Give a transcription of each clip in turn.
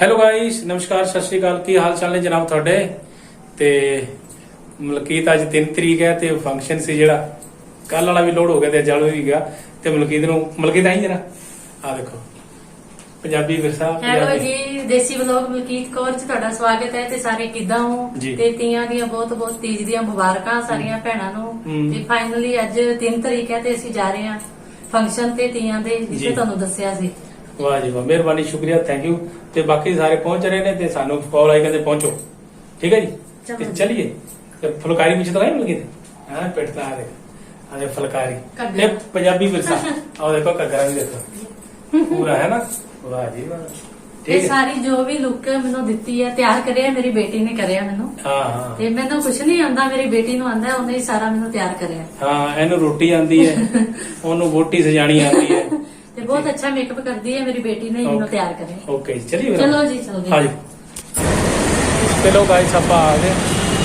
Hello guys ਨਮਸਕਾਰ ਸਤਿ ਸ਼੍ਰੀ ਅਕਾਲ। ਕੀ ਹਾਲ ਚਾਲ ਨੇ ਜਨਾਬ ਤੁਹਾਡੇ? ਤੇ ਮਲਕੀਤ ਅੱਜ 3 ਤਰੀਕ ਹੈ ਤੇ ਫੰਕਸ਼ਨ ਸੀ ਜਿਹੜਾ। ਕੱਲ ਵਾਲਾ ਵੀ ਲੋਡ ਹੋ ਗਿਆ ਤੇ ਅੱਜ ਵਾਲਾ ਵੀ ਗਿਆ। ਤੇ ਮਲਕੀਤ ਨੂੰ ਮਲਕੀਤ ਆਈ ਜਰਾ। ਆ ਦੇਖੋ। ਪੰਜਾਬੀ ਵਿਰਸਾ ਹੈਲੋ ਜੀ ਦੇਸੀ ਵਲੋਗ ਮਲਕੀਤ ਕੌਰ ਚ ਤੁਹਾਡਾ ਸਵਾਗਤ ਹੈ ਤੇ ਸਾਰੇ ਕਿੱਦਾਂ ਹੋ? ਜੀ। ਤੇ ਤੀਆਂ ਦੀਆਂ ਬਹੁਤ ਬਹੁਤ ਤੀਜ ਦੀਆਂ ਮੁਬਾਰਕਾਂ ਸਾਰੀਆਂ ਭੈਣਾਂ ਨੂੰ। ਤੇ ਫਾਈਨਲੀ ਅੱਜ 3 ਤਰੀਕ ਹੈ ਤੇ ਅਸੀਂ ਜਾ ਰਹੇ ਹਾਂ ਫੰਕਸ਼ਨ ਤੇ ਤੀਆਂ ਦੇ ਜੀ। ਜਿੱਥੇ ਤੁਹਾਨੂੰ ਦੱਸਿਆ ਸੀ। ਵਾਹ ਜੀ ਵਾਹ ਮਿਹਰਬਾਨੀ ਸ਼ੁਕਰੀਆ ਥੈਂਕ ਯੂ ਤੇ ਬਾਕੀ ਸਾਰੇ ਪਹੁੰਚ ਰਹੇ ਨੇ ਤੇ ਸਾਨੂੰ ਕਾਲ ਆਈ ਕਹਿੰਦੇ ਪਹੁੰਚੋ। ਠੀਕ ਹੈ ਜੀ? ਤੇ। ਚਲਿਏ। ਤੇ ਫੁਲਕਾਰੀ ਵਿੱਚ ਤਾਂ ਨਹੀਂ ਮਲਕੀਤ ਹਾਂ ਪਿੱਟਦਾ ਆ ਦੇ ਦੇ ਫੁਲਕਾਰੀ। ਇਹ ਪੰਜਾਬੀ ਵਿਰਸਾ। ਆਹ ਦੇਖੋ ਘੱਗਰਾ ਵੀ ਦੇਖੋ। ਪੂਰਾ ਹੈ ਨਾ? ਵਾਹ ਜੀ ਵਾਹ। ਇਹ ਹੈ। ਸਾਰੀ ਜੋ ਵੀ ਲੁੱਕ ਮੈਨੂੰ ਦਿੱਤੀ ਹੈ ਤਿਆਰ ਕਰਿਆ ਮੇਰੀ ਬੇਟੀ ਨੇ ਕਰਿਆ ਮੈਨੂੰ। ਹਾਂ ਹਾਂ। ਤੇ ਮੈਨੂੰ ਕੁਝ ਨਹੀਂ ਆਂਦਾ ਮੇਰੀ ਬੇਟੀ ਨੂੰ ਆਂਦਾ ਉਹਨੇ ਹੀ ਸਾਰਾ ਮੈਨੂੰ ਤਿਆਰ ਕਰਿਆ। ਹਾਂ ਇਹਨੂੰ ਰੋਟੀ ਆਂਦੀ ਹੈ ਉਹਨੂੰ ਵੋਟੀ ਸਜਾਣੀ ਆਂਦੀ ਹੈ। ਤੇ ਬਹੁਤ ਅੱਛਾ ਮੇਕਅਪ ਕਰਦੀ ਹੈ ਮੇਰੀ ਬੇਟੀ ਨੇ ਹੀ Okay. ਤਿਆਰ ਕਰਿਆ। ਓਕੇ ਚਲਿਏ ਚਲੋ ਜੀ ਚਲਦੇ ਹਾਂਜੀ ਚਲੋ ਗਾਇਸ ਆਪਾਂ ਆ ਗਏ।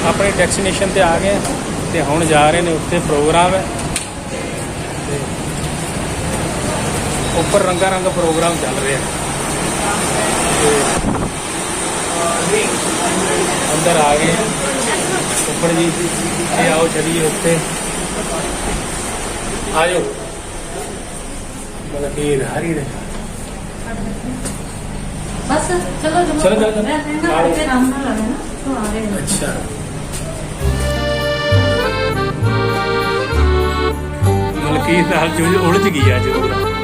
ਆਪਣੇ ਡੈਸਟੀਨੇਸ਼ਨ ਤੇ ਆ ਗਏ ਤੇ ਹੁਣ ਜਾ ਰਹੇ ਨੇ ਉੱਥੇ ਪ੍ਰੋਗਰਾਮ ਹੈ। ਤੇ ਉੱਪਰ ਰੰਗਾ ਰੰਗ ਪ੍ਰੋਗਰਾਮ ਚੱਲ ਰਿਹਾ ਤੇ ਅੰਦਰ ਆ ਗਏ ਹਾਂ। ਉੱਪਰ ਜੀ ਇਹ ਆਓ ਚਲੀਏ ਉੱਤੇ ਆ ਜਾਓ ਮਤਲਬ ਕਿ ਹਰੀ ਦੇ ਬਸ ਚਲੋ ਜਮਾ ਚਲੋ, ਚਲੋ, ਚਲੋ। ਮੈਂ ਕਹਿੰਦਾ ਆਓ। ਕਿ ਆਰਾਮ ਨਾਲ ਆਵੇ ਨਾ ਤੋਂ ਆ ਰਹੇ ਅੱਛਾ ਮਲਕੀਤ ਨਾਲ ਜੋ ਉਲਝ ਗਈ ਅੱਜ ਪੂਰਾ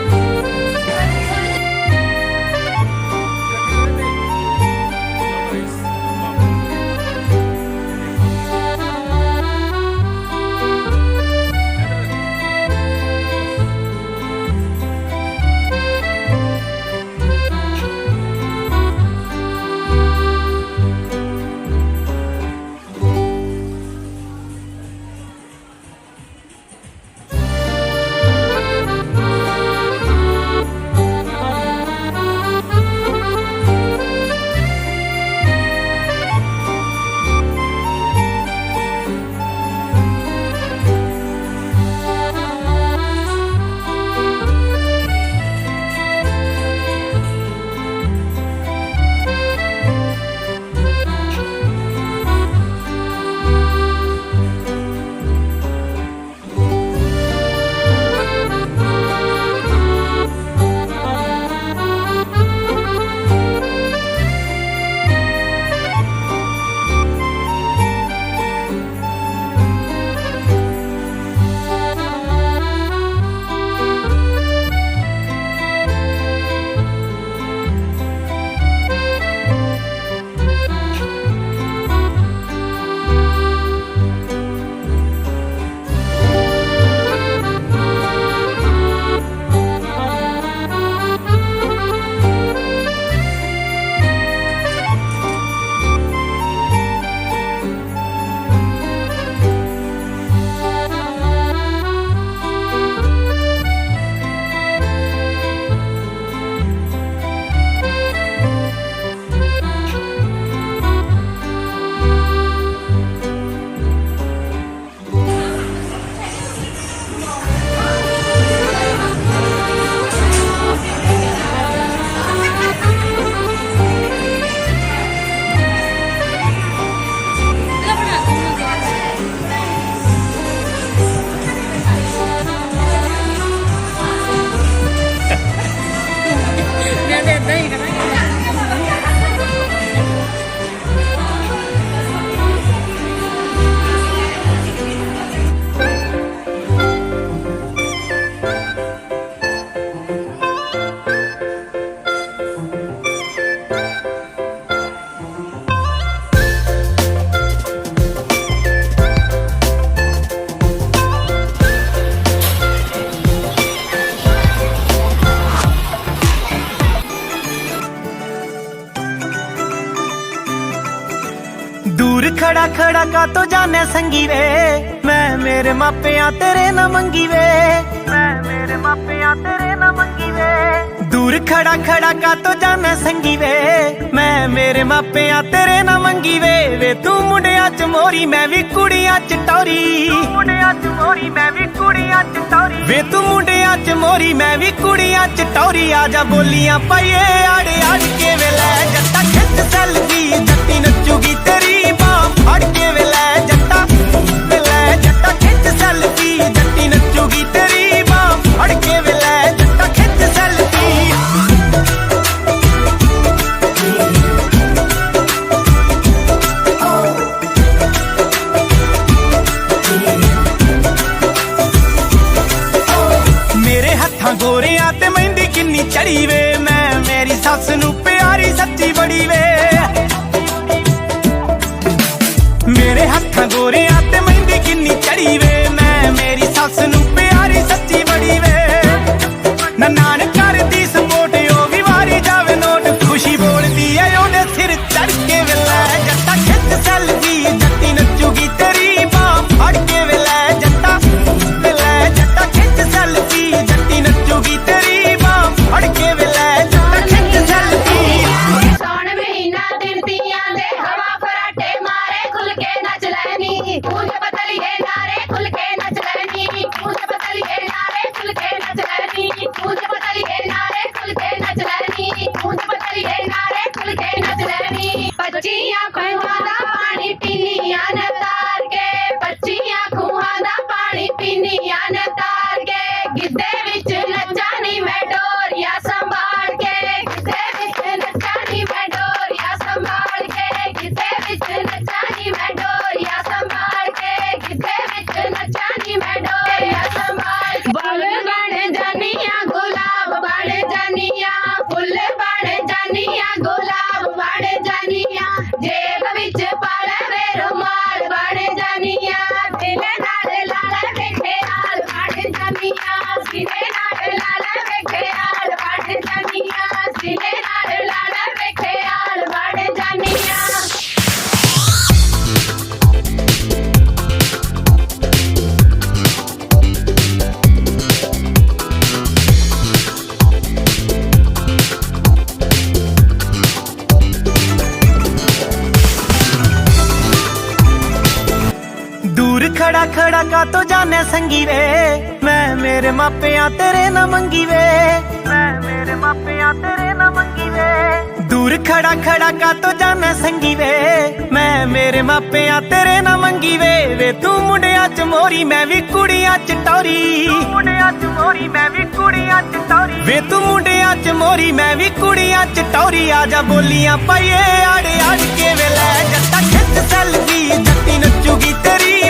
ਖੜਾ ਕਾ ਤੋ ਜਾਣੇ ਸੰਗੀ ਵੇ? ਮੈਂ ਮੇਰੇ ਮਾਪਿਆਂ ਤੇਰੇ ਨਾ ਮੰਗੀ ਵੇ। ਮੈਂ ਮੇਰੇ ਮਾਪਿਆਂ ਤੇਰੇ ਨਾ ਮੰਗੀ ਵੇ। ਦੂਰ ਖੜਾ ਖੜਾ ਕਾ ਤੋ ਜਾਣੇ ਸੰਗੀ ਵੇ। ਮੈਂ ਮੇਰੇ ਮਾਪਿਆਂ ਤੇਰੇ ਨਾ ਮੰਗੀ ਵੇ। ਵੇ ਤੂੰ ਮੁੰਡਿਆਂ ਚ ਮੋਰੀ ਮੈਂ ਵੀ ਕੁੜੀਆਂ ਚ ਟੌਰੀ। ਮੁੰਡਿਆਂ ਚ ਮੋਰੀ ਮੈਂ ਵੀ ਕੁੜੀਆਂ ਚ ਟੌਰੀ। ਵੇ ਤੂੰ ਮੁੰਡਿਆਂ ਚ ਮੋਰੀ ਮੈਂ ਵੀ ਕੁੜੀਆਂ ਚ ਟੌਰੀ। ਆ ਜਾ ਬੋਲੀਆਂ ਪਾਈਏ ਆੜ। ਕਾ ਤੋ ਜਾਣੇ ਸੰਗੀ ਵੇ। ਮੈਂ ਮੇਰੇ ਮਾਪਿਆਂ ਤੇਰੇ ਨਾ ਮੰਗੀ ਵੇ। ਮੈਂ ਮੇਰੇ ਮਾਪਿਆਂ ਤੇਰੇ ਨਾ ਮੰਗੀ ਵੇ। ਦੂਰ ਖੜਾ ਖੜਾ ਕਾ ਤੋ ਜਾਣੇ ਸੰਗੀ ਵੇ। ਮੈਂ ਮੇਰੇ ਮਾਪਿਆਂ ਤੇਰੇ ਨਾ ਮੰਗੀ ਵੇ। ਵੇ ਤੂੰ ਮੁੰਡਿਆਂ ਚ ਮੋਰੀ ਮੈਂ ਵੀ ਕੁੜੀਆਂ ਚ ਟੌਰੀ। ਮੁੰਡਿਆਂ ਚ ਮੋਰੀ ਮੈਂ ਵੀ ਕੁੜੀਆਂ ਚ ਟੌਰੀ। ਵੇ ਤੂੰ ਮੁੰਡਿਆਂ ਚ ਮੋਰੀ ਮੈਂ ਵੀ ਕੁੜੀਆਂ ਚ ਟੌਰੀ। ਆ ਜਾ ਬੋਲੀਆਂ ਪਾਈਏ ਆੜ ਆੜ ਕੇ ਵੇ ਲੈ ਜੱਟਾ ਖਿੱਚ ਚੱਲਦੀ ਜੱਟੀ ਨੱਚੂਗੀ ਤੇਰੀ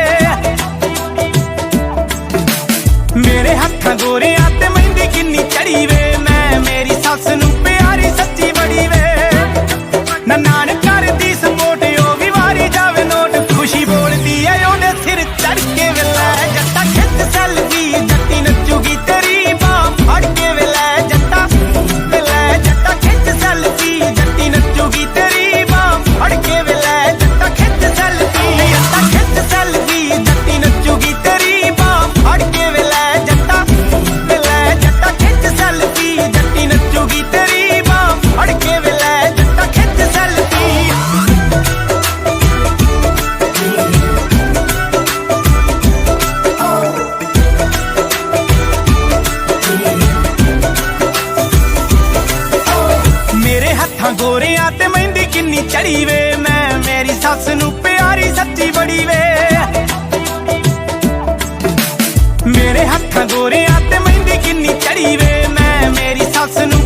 ਹੱਥਾਂ ਗੋਰਿਆਂ ਤੇ ਮਹਿੰਦੀ ਕਿੰਨੀ ਚੜੀ ਵੇ। ਮੈਂ ਮੇਰੀ ਸੱਸ ਨੂੰ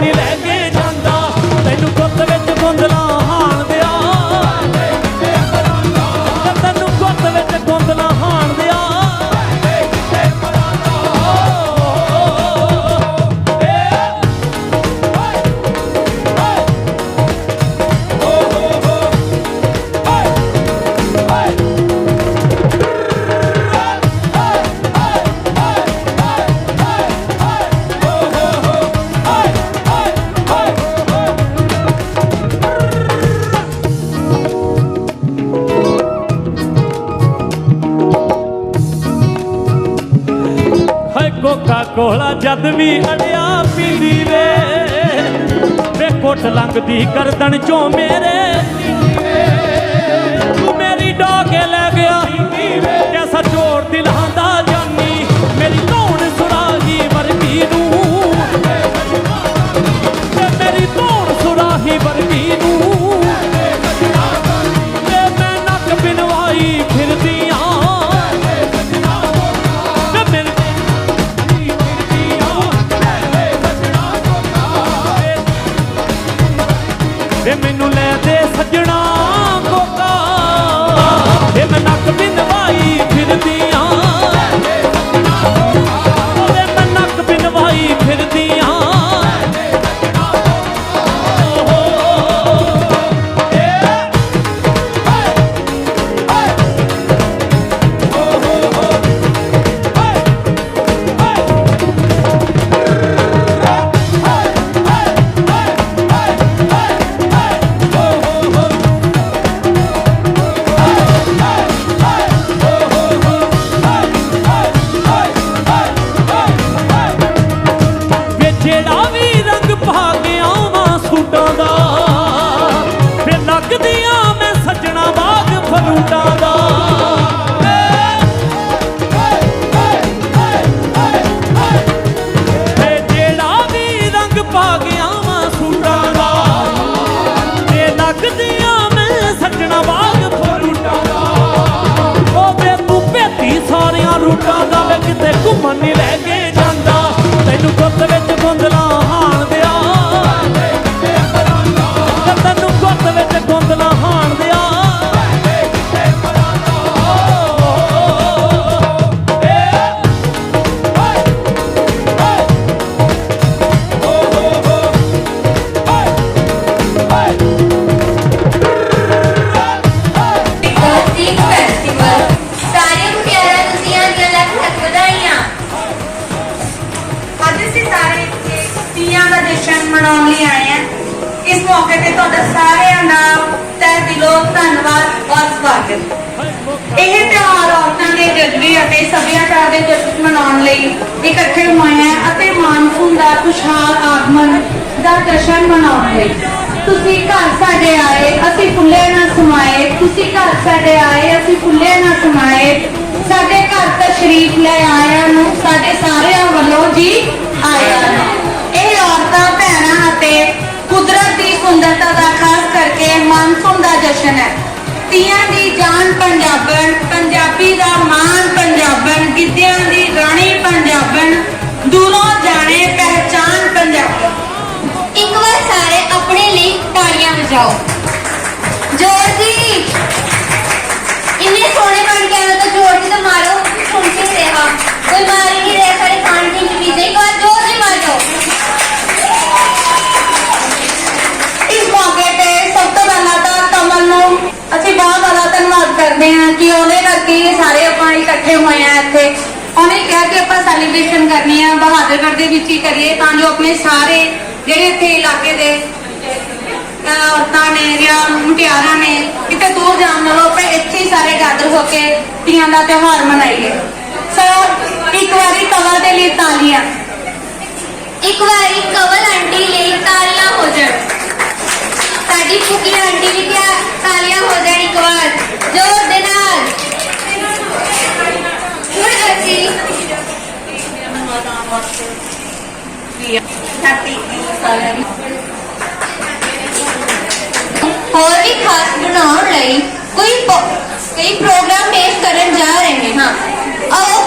ਨਹੀਂ ਲੈ ਕੋਕਾ ਕੋਲਾ ਜਦ ਵੀ ਅੜਿਆ ਪੀਂਦੀ ਵੇ। ਵੇ ਕੋਟ ਲੰਘਦੀ ਗਰਦਨ ਚੋਂ ਮੇਰੇ ਤੂੰ ਮੇਰੀ ਡੋਕੇ ਲੈ ਗਿਆ। ਜੈਸਾ ਚੋਰ ਦਿਲਾਂ ਕਿਤੇ ਇਸ ਤੁਹਾਡਾ ਸਾਰਿਆਂ ਦਾ ਤਹਿ ਦਿਲੋਂ ਧੰਨਵਾਦ ਔਰ ਸਵਾਗਤ। ਇਹ ਤਿਉਹਾਰ ਔਰਤਾਂ ਦੇ ਜਜ਼ਬੇ ਅਤੇ ਸੱਭਿਆਚਾਰ ਦੇ ਜਸ਼ਨ ਮਨਾਉਣ ਲਈ ਇਕੱਠੇ ਹੋਏ ਹਾਂ ਅਤੇ ਮਾਨਸੂਨ ਦਾ ਖੁਸ਼ਹਾਲ ਆਗਮਨ ਦਾ ਜਸ਼ਨ ਮਨਾਉਣ ਲਈ। ਤੁਸੀਂ ਘਰ ਸਾਡੇ ਆਏ, ਅਸੀਂ ਫੁੱਲੇ ਨਾ ਸਮਾਏ। ਤੁਸੀਂ ਘਰ ਸਾਡੇ ਆਏ, ਅਸੀਂ ਫੁੱਲੇ ਨਾ ਸਮਾਏ। ਸਾਡੇ ਘਰ ਤਸ਼ਰੀਫ ਲੈ ਆਇਆ ਨੂੰ, ਸਾਡੇ ਸਾਰਿਆਂ ਵੱਲੋਂ ਜੀ ਆਇਆ ਨੂੰ। ਇਹ ਔਰਤਾਂ, ਭੈਣਾਂ ਅਤੇ ਕੁਦਰਤ ਦੀ ਸੁੰਦਰਤਾ ਦਾ ਖਾਸ ਕਰਕੇ ਮਾਨਸੂਨ ਦਾ ਜਸ਼ਨ ਹੈ। ਤੀਆਂ ਦੀ ਜਾਨ ਪੰਜਾਬਣ, ਪੰਜਾਬੀ ਦਾ ਮਾਣ ਪੰਜਾਬਣ, ਗਿੱਧਿਆਂ ਦੀ ਰਾਣੀ ਪੰਜਾਬਣ, ਦੂਰੋਂ ਜਾਣੇ ਪਹਿਚਾਨ ਪੰਜਾਬਣ। ਇੱਕ ਵਾਰ ਸਾਰੇ ਆਪਣੇ ਲਈ ਤਾੜੀਆਂ ਵਜਾਓ। ਅਸੀਂ ਬਹੁਤ ਜ਼ਿਆਦਾ ਧੰਨਵਾਦ ਕਰਦੇ ਹਾਂ ਕਿ ਉਹਦੇ ਕਰਕੇ ਇਹ ਸਾਰੇ ਆਪਾਂ ਇਕੱਠੇ ਹੋਏ ਆ ਇੱਥੇ। ਉਹਨੇ ਕਿਹਾ ਕਿ ਆਪਾਂ ਸੈਲੀਬ੍ਰੇਸ਼ਨ ਕਰਨੀ ਆ, ਬਹਾਦਰਗੜ੍ਹ ਦੇ ਵਿੱਚ ਹੀ ਕਰੀਏ ਤਾਂ ਜੋ ਆਪਣੇ ਸਾਰੇ ਜਿਹੜੇ ਇੱਥੇ ਇਲਾਕੇ ਦੇ ਔਰਤਾਂ ਨੇ ਜਾਂ ਮੁਟਿਆਰਾਂ ਨੇ, ਕਿਤੇ ਦੂਰ ਜਾਣ ਨਾਲੋਂ ਆਪਾਂ ਇੱਥੇ ਹੀ ਸਾਰੇ ਗਾਦਰ ਹੋ ਕੇ ਤੀਆਂ ਦਾ ਤਿਉਹਾਰ ਮਨਾਈਏ। ਸੋ ਇੱਕ ਵਾਰੀ ਕਵਲ ਦੇ ਲਈ ਤਾਲੀਆਂ। ਇੱਕ ਵਾਰੀ ਕਵਲ ਆਂਟੀ ਲਈ ਤਾਲੀਆਂ ਹੋ ਜਾਣ। ਸਾਡੀ ਫੁੱਕੀ ਆਂਟੀ ਵੀ ਕਿਆ ਤਾਲੀਆਂ ਹੋ ਜਾਣ ਇੱਕ ਵਾਰ ਜ਼ੋਰ ਦੇ ਨਾਲ। ਹੁਣ ਅਸੀਂ ਹੈਪੀ ਹੋਰ ਵੀ ਖਾਸ ਬਣਾਉਣ ਲਈ ਕੋਈ ਪ- ਕਈ ਪ੍ਰੋਗਰਾਮ ਪੇਸ਼ ਕਰਨ ਜਾ ਰਹੇ ਹਾਂ। Our